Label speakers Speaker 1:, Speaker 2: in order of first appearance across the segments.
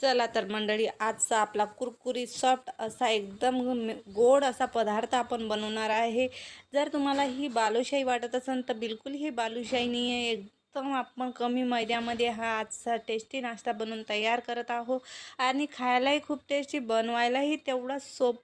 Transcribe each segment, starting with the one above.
Speaker 1: चला तर मंडळी आजचा आपला कुरकुरी सॉफ्ट असा एकदम गोड असा पदार्थ आपण बनवणार आहे. जर तुम्हाला ही बालुशाही वाटत असेल तर बिलकुल ही बालुशाही नाही आहे एकदम आपण कमी मैद्यामध्ये हा आजचा टेस्टी नाश्ता बनवून तयार करत आहोत. आणि खायलाही खूप टेस्टी बनवायलाही तेवढा सोप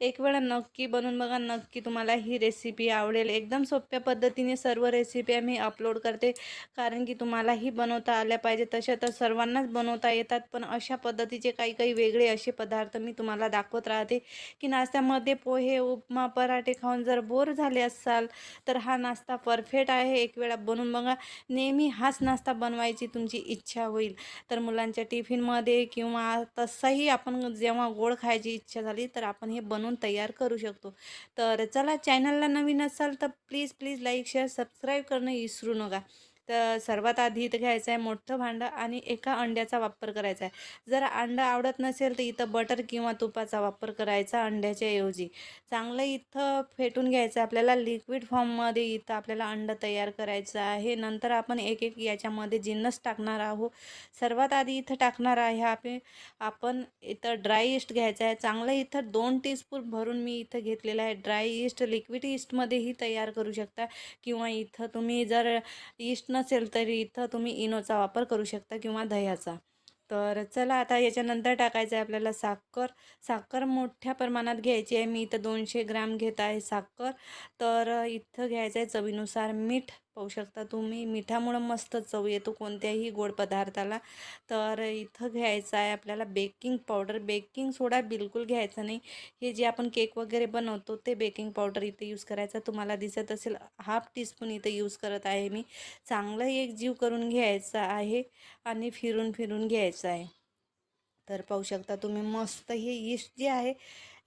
Speaker 1: एक वेळा नक्की बनवून बघा नक्की तुम्हाला ही रेसिपी आवडेल. एकदम सोप्या पद्धतीने सर्व रेसिपी आम्ही अपलोड करते. कारण की तुम्हालाही बनवता आल्या पाहिजे. तशा तर सर्वांनाच बनवता येतात. पण अशा पद्धतीचे काही काही वेगळे असे पदार्थ मी तुम्हाला दाखवत राहते. की नाश्त्यामध्ये पोहे उपमा पराठे खाऊन जर बोर झाले असाल तर हा नाश्ता परफेक्ट आहे. एक वेळा बनवून बघा. नेहमी हाच नाश्ता बनवायची तुमची इच्छा होईल. तर मुलांच्या टिफिनमध्ये किंवा तसाही आपण जेव्हा गोड खायची इच्छा झाली तर आपण आपण हे बनवून तयार करू शकतो. तर चला चॅनलला नवीन असाल तर please please like share subscribe करणं विसरू नका. तर सर्वात आधी इथं घ्यायचं आहे मोठं भांडं आणि एका अंड्याचा वापर करायचा आहे. जर अंडं आवडत नसेल तर इथं बटर किंवा तुपाचा वापर करायचा अंड्याच्या ऐवजी. चांगलं इथं फेटून घ्यायचं आहे. आपल्याला लिक्विड फॉर्ममध्ये इथं आपल्याला अंडं तयार करायचं आहे. नंतर आपण एक एक याच्यामध्ये जिन्नस टाकणार आहोत. सर्वात आधी इथं टाकणार आहे आपण आपण इथं ड्राय इस्ट घ्यायचं आहे. चांगलं इथं दोन टीस्पून भरून मी इथं घेतलेलं आहे. ड्राय इस्ट लिक्विड इस्टमध्येही तयार करू शकता. किंवा इथं तुम्ही जर इस्ट नसेल तरी इथं तुम्ही इनोचा वापर करू शकता किंवा दह्याचा. तर चला आता याच्यानंतर टाकायचं आहे आपल्याला साखर. साखर मोठ्या प्रमाणात घ्यायची आहे. मी इथं दोनशे ग्रॅम घेत आहे साखर. तर इथं घ्यायचं आहे चवीनुसार मीठ. पाहू शकता तुम्ही. मिठामुळं मस्त चव येतो कोणत्याही गोड पदार्थाला. तर इथं घ्यायचं आहे आपल्याला बेकिंग पावडर बेकिंग सोडा बिलकुल घ्यायचा नाही. हे जे आपण केक वगैरे बनवतो ते बेकिंग पावडर इथे यूज करायचं. तुम्हाला दिसत असेल हाफ टीस्पून इथं यूज करत आहे मी. चांगलं एक जीव करून घ्यायचा आहे आणि फिरून फिरून घ्यायचं आहे. तर पाहू शकता तुम्ही मस्त हे इस्ट जे आहे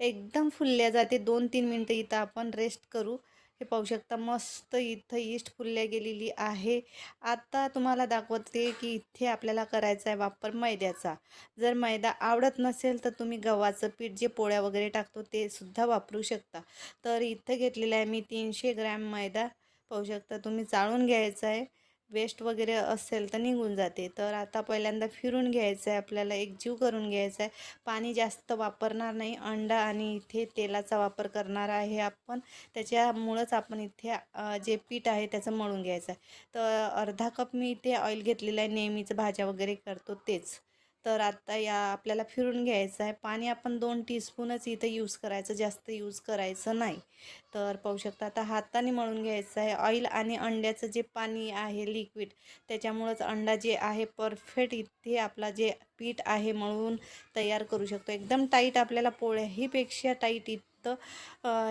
Speaker 1: एकदम फुलल्या जाते. दोन तीन मिनटं इथं आपण रेस्ट करू. हे पाहू शकता मस्त इथं इष्ट फुलल्या गेलेली आहे. आता तुम्हाला दाखवते की इथे आपल्याला करायचा आहे वापर मैद्याचा. जर मैदा आवडत नसेल तर तुम्ही गव्हाचं पीठ जे पोळ्या वगैरे टाकतो ते सुद्धा वापरू शकता. तर इथं घेतलेलं आहे मी तीनशे ग्रॅम मैदा. पाहू शकता तुम्ही चाळून घ्यायचं आहे. वेस्ट वगैरे असेल तर निघून जाते. तर आता पहिल्यांदा फिरून घ्यायचं आहे आपल्याला एक जीव करून घ्यायचा आहे पाणी जास्त वापरणार नाही अंडा आणि इथे तेलाचा वापर करणार आहे आपण. त्याच्यामुळंच आपण इथे जे पीठ आहे त्याचं मळून घ्यायचं आहे तर अर्धा कप मी इथे ऑइल घेतलेलं आहे नेहमीचं भाज्या वगैरे करतो तेच. तर आता या आपल्याला फिरून घ्यायचं आहे. पाणी आपण दोन टीस्पूनच इथं यूज करायचं जास्त यूज करायचं नाही. तर पाहू शकता आता हाताने मळून घ्यायचं आहे. ऑइल आणि अंड्याचं जे पाणी आहे लिक्विड त्याच्यामुळंच अंडा जे आहे परफेक्ट इथे आपला जे पीठ आहे मळून तयार करू शकतो. एकदम टाईट आपल्याला पोळ्याहीपेक्षा टाईट इथं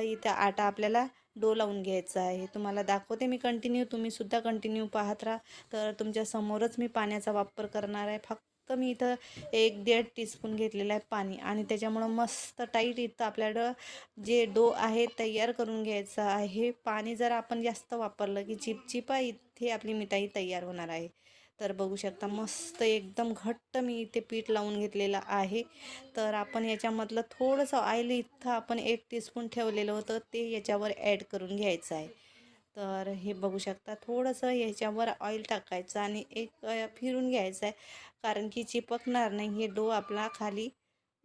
Speaker 1: इथं आटा आपल्याला डो लावून घ्यायचा आहे. तुम्हाला दाखवते मी कंटिन्यू तुम्ही सुद्धा कंटिन्यू पाहत राहा. तर तुमच्यासमोरच मी पाण्याचा वापर करणार आहे. फक्त मी इथं एक दीड टीस्पून घेतलेलं आहे पाणी आणि त्याच्यामुळं मस्त टाईट इथं आपल्याकडं जे डो आहे तयार करून घ्यायचं आहे. पाणी जर आपण जास्त वापरलं की चिपचिपा इथे आपली मिठाई तयार होणार आहे. तर बघू शकता मस्त एकदम घट्ट मी इथे पीठ लावून घेतलेलं आहे. तर आपण याच्यामधलं थोडंसं ऑइल इथं आपण एक टीस्पून ठेवलेलं होतं ते याच्यावर ॲड करून घ्यायचं आहे. तर हे बघू शकता थोडंसं ह्याच्यावर ऑइल टाकायचं आणि एक फिरून घ्यायचं आहे कारण की चिपकणार नाही हे डो आपला खाली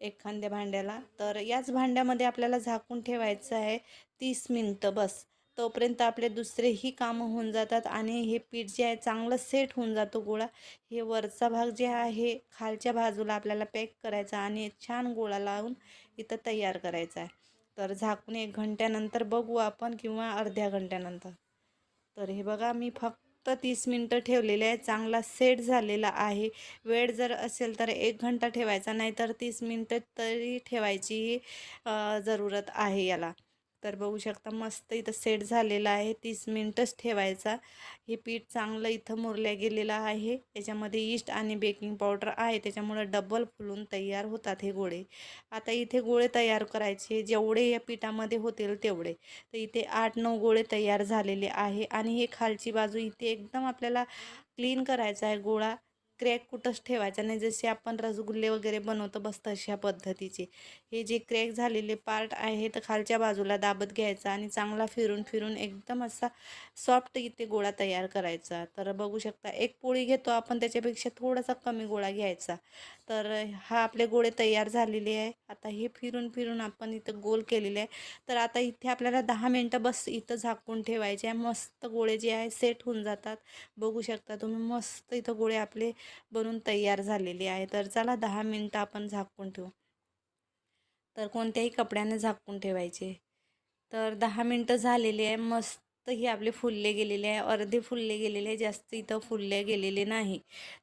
Speaker 1: एखाद्या भांड्याला. तर याच भांड्यामध्ये आपल्याला झाकून ठेवायचं आहे तीस मिनटं बस. तोपर्यंत आपले दुसरेही कामं होऊन जातात आणि हे पीठ जे आहे चांगलं सेट होऊन जातो गोळा. हे वरचा भाग जे आहे खालच्या बाजूला आपल्याला पॅक करायचा आणि छान गोळा लावून इथं तयार करायचा आहे. तर झाकून एक घंट्यानंतर बघू आपण किंवा अर्ध्या घंट्यानंतर. तर हे बघा मी फक्त तीस मिनटं ठेवलेले आहे चांगला सेट झालेला आहे. वेळ जर असेल तर एक घंटा ठेवायचा नाही तर तीस मिनटं तरी ठेवायची जरूरत आहे याला. तर बघू शकता मस्त इथं सेट झालेला आहे. तीस मिनटंच ठेवायचा. हे पीठ चांगलं इथं मुरल्या गेलेलं आहे. याच्यामध्ये ईस्ट आणि बेकिंग पावडर आहे. त्याच्यामुळं डबल फुलून तयार होतात हे गोळे. आता इथे गोळे तयार करायचे. जेवढे या पिठामध्ये होतील तेवढे. तर इथे आठ नऊ गोळे तयार झालेले आहे. आणि हे खालची बाजू इथे एकदम आपल्याला क्लीन करायचा आहे गोळा. क्रॅक कुठंच ठेवायचा नाही. जसे आपण रसगुल्ले वगैरे बनवतो बस तशा पद्धतीचे. हे जे क्रॅक झालेले पार्ट आहे तर खालच्या बाजूला दाबत घ्यायचा आणि चांगला फिरून फिरून एकदम असा सॉफ्ट इथे गोळा तयार करायचा. तर बघू शकता एक पोळी घेतो आपण त्याच्यापेक्षा थोडासा कमी गोळा घ्यायचा. तर हा आपले गोळे तयार झालेले आहे. आता हे फिरून फिरून आपण इथं गोल केलेले आहे. तर आता इथे आपल्याला दहा मिनटं बस इथं झाकून ठेवायचे आहे. मस्त गोळे जे आहे सेट होऊन जातात. बघू शकता तुम्ही मस्त इथं गोळे आपले बनून तयार झालेली आहे. तर चला दहा मिनटं आपण झाकून ठेवू. तर कोणत्याही कपड्याने झाकून ठेवायचे. तर दहा मिनटं झालेली आहे. मस्त ही आपले फुलले गेलेले आहे. अर्धे फुलले गेलेले आहे. जास्त इथं फुलले गेलेले नाही.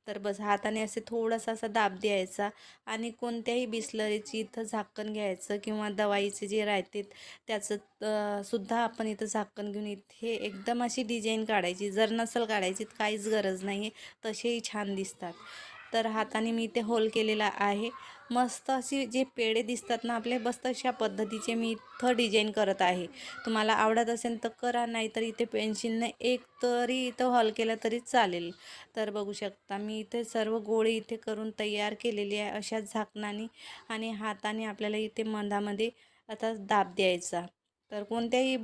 Speaker 1: तर बस हाताने असे थोडासा असा दाब द्यायचा आणि कोणत्याही बिस्लरीची इथं झाकण घ्यायचं किंवा दवाईचे जे राहते त्याचं सुद्धा आपण इथं झाकण घेऊन इथे एकदम अशी डिझाईन काढायची. जर नसेल काढायची काहीच गरज नाही आहे तसेही छान दिसतात. तर हाताने मी इथे होल केलेला आहे. मस्त अशी जे पेढे दिसतात ना आपले बस तशा पद्धतीचे मी इथं डिझाईन करत आहे. तुम्हाला आवडत असेल तर करा नाही तर इथे पेन्सिलने एक तरी इथं हॉल केलं तरी चालेल. तर बघू शकता मी इथे सर्व गोळे इथे करून तयार केलेली आहे अशा झाकणाने आणि हाताने आपल्याला इथे मधामध्ये आता दाब द्यायचा. तर कोणत्याही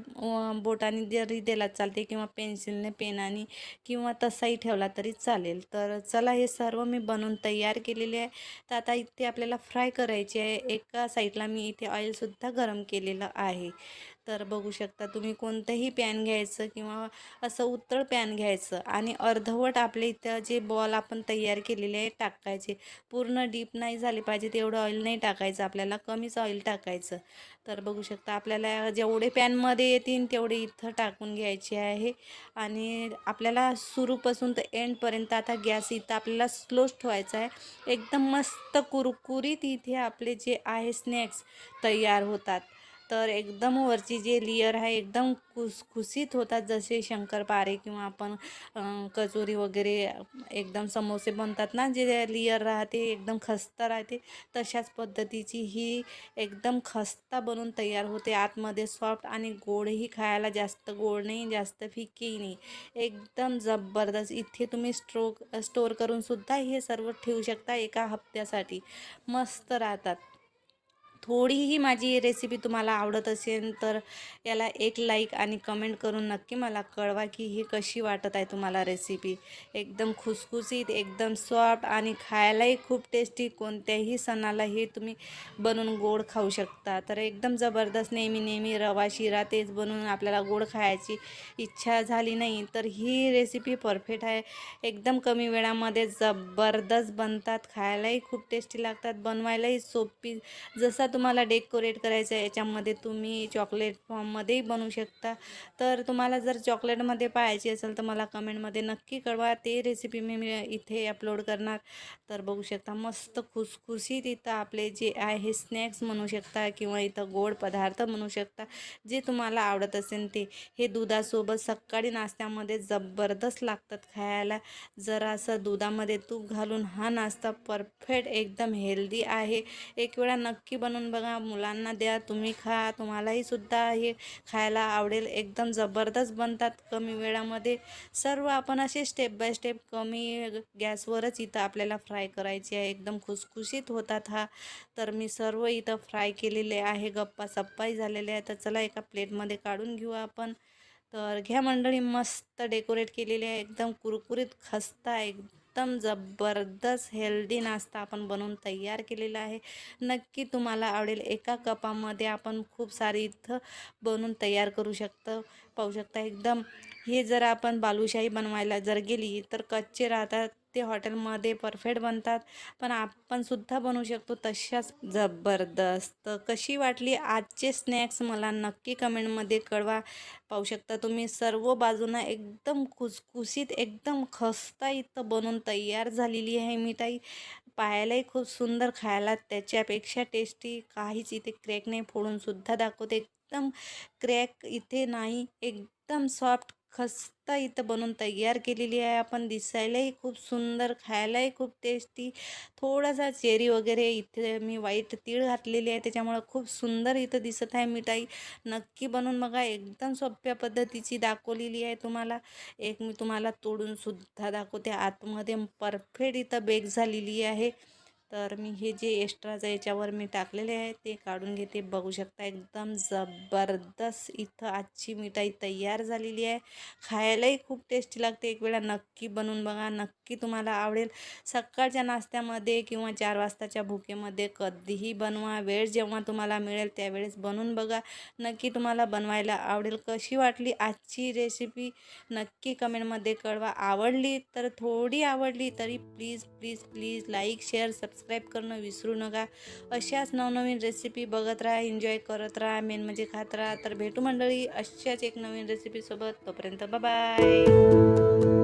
Speaker 1: बोटाने जरी दिला चालते किंवा पेन्सिलने पेनाने किंवा तसाही ठेवला तरी चालेल. तर चला हे सर्व मी बनवून तयार केलेले आहे. तर आता इथे आपल्याला फ्राय करायचे आहे. एका साईडला मी इथे ऑइलसुद्धा गरम केलेलं आहे. तर बघू शकता तुम्ही कोणतंही पॅन घ्यायचं किंवा असं उत्तळ पॅन घ्यायचं आणि अर्धवट आपले इथं जे बॉल आपण तयार केलेले आहे टाकायचे. पूर्ण डीप नाही झाले पाहिजे तेवढं ऑइल नाही टाकायचं आपल्याला कमीच ऑइल टाकायचं. तर बघू शकता आपल्याला जेवढे पॅनमध्ये येतील तेवढे इथं टाकून घ्यायचे आहे. आणि आपल्याला सुरूपासून तर एंडपर्यंत आता गॅस इथं आपल्याला स्लोच ठेवायचा आहे. एकदम मस्त कुरकुरीत इथे आपले जे आहे स्नॅक्स तयार होतात. तर एकदम वरची जे लेयर आहे एकदम खुसखुशीत होतात जसे शंकरपारे किंवा आपण कचोरी वगैरे एकदम समोसे बनतात ना जे लेयर राहते एकदम खस्ता राहते तशाच पद्धतीची ही एकदम खस्ता बनून तयार होते. आतमध्ये सॉफ्ट आणि गोडही खायला जास्त गोड नाही जास्त फिकी नाही. एकदम जबरदस्त. इथे तुम्ही स्ट्रोक स्टोअर करूनसुद्धा हे सर्व ठेवू शकता एका हप्त्यासाठी. मस्त राहतात. थोडीही माझी रेसिपी तुम्हाला आवडत असेल तर याला एक लाईक आणि कमेंट करून नक्की मला कळवा की ही कशी वाटत आहे तुम्हाला रेसिपी एकदम खुसखुसीत एकदम सॉफ्ट आणि खायलाही खूप टेस्टी कोणत्याही सणालाही तुम्ही बनवून गोड खाऊ शकता. तर एकदम जबरदस्त नेहमी नेहमी रवा शिरा तेच बनवून आपल्याला गोड खायची इच्छा झाली नाही तर ही रेसिपी परफेक्ट आहे. एकदम कमी वेळामध्ये जबरदस्त बनतात खायलाही खूप टेस्टी लागतात बनवायलाही सोपी. जसा तुम्हाला डेकोरेट करायचं आहे याच्यामध्ये तुम्ही चॉकलेट फॉर्ममध्येही बनवू शकता. तर तुम्हाला जर चॉकलेटमध्ये पाहायची असेल तर मला कमेंटमध्ये नक्की कळवा. ते रेसिपी मी इथे अपलोड करणार. तर बघू शकता मस्त खुसखुशीत इथं आपले जे आहे स्नॅक्स म्हणू शकता किंवा इथं गोड पदार्थ म्हणू शकता जे तुम्हाला आवडत असेल ते. हे दुधासोबत सकाळी नाश्त्यामध्ये जबरदस्त लागतात खायला. जरा असं दुधामध्ये तूप घालून हा नाश्ता परफेक्ट एकदम हेल्दी आहे. एक वेळा नक्की बनवून बघा मुलांना द्या तुम्ही खा तुम्हालाही सुद्धा हे खायला आवडेल. एकदम जबरदस्त बनतात कमी वेळामध्ये. सर्व आपण असे स्टेप बाय स्टेप कमी गॅसवरच इथं आपल्याला फ्राय करायची आहे. एकदम खुसखुशीत होतात हा. तर मी सर्व इथं फ्राय केलेले आहे. गप्पा सप्पाही झालेले आहे तर चला एका प्लेटमध्ये काढून घेऊ आपण. तर घ्या मंडळी मस्त डेकोरेट केलेली आहे. एकदम कुरकुरीत खस्ता एकदम एकदम जबरदस्त हेल्दी नाश्ता आपण बनवून तयार केलेला आहे. नक्की तुम्हाला आवडेल. एका कपामध्ये आपण खूप सारी इथं बनवून तयार करू शकतो पाहू शकता. एकदम हे जर आपण बालुशाही बनवायला जर गेली तर कच्चे राहतात ते हॉटेलमध्ये परफेक्ट बनतात. पण आपण सुद्धा बनवू शकतो तशाच जबरदस्त. कशी वाटली आजचे स्नॅक्स मला नक्की कमेंटमध्ये कळवा. पाहू शकता तुम्ही सर्व बाजूंना एकदम खुसखुशीत एकदम खस्ता इथं बनवून तयार झालेली आहे मिठाई. पाहायलाही खूप सुंदर खायला त्याच्यापेक्षा टेस्टी काहीच इथे क्रॅक नाही. फोडूनसुद्धा दाखवते. एकदम क्रॅक इथे नाही. एकदम सॉफ्ट खस्त इथं बनवून तयार केलेली आहे. आपण दिसायलाही खूप सुंदर खायलाही खूप टेस्टी थोडासा चेरी वगैरे इथे मी वाईट तीळ घातलेली आहे. त्याच्यामुळं खूप सुंदर इथं दिसत आहे मिठाई. नक्की बनवून बघा. एकदम सोप्या पद्धतीची दाखवलेली आहे तुम्हाला. एक मी तुम्हाला तोडूनसुद्धा दाखवते. आतमध्ये परफेक्ट इथं बेक झालेली आहे. तर मी हे जे एक्स्ट्राचं याच्यावर मी टाकलेले आहे ते काढून घेते. बघू शकता एकदम जबरदस्त इथं आजची मिठाई तयार झालेली आहे. खायलाही खूप टेस्टी लागते. एक वेळा नक्की बनवून बघा. नक्की तुम्हाला आवडेल. सकाळच्या नाश्त्यामध्ये किंवा चार वाजताच्या भुकेमध्ये कधीही बनवा. वेळ जेव्हा तुम्हाला मिळेल त्यावेळेस बनवून बघा. नक्की तुम्हाला बनवायला आवडेल. कशी वाटली आजची रेसिपी नक्की कमेंटमध्ये कळवा. आवडली तर थोडी आवडली तरी please please please like share subscribe करणं विसरू नका. अशाच नवनवीन रेसिपी बघत राहा एन्जॉय करत राहा मेन म्हणजे खात राहा. तर भेटू मंडळी अशाच एक नवीन रेसिपीसोबत तोपर्यंत बाय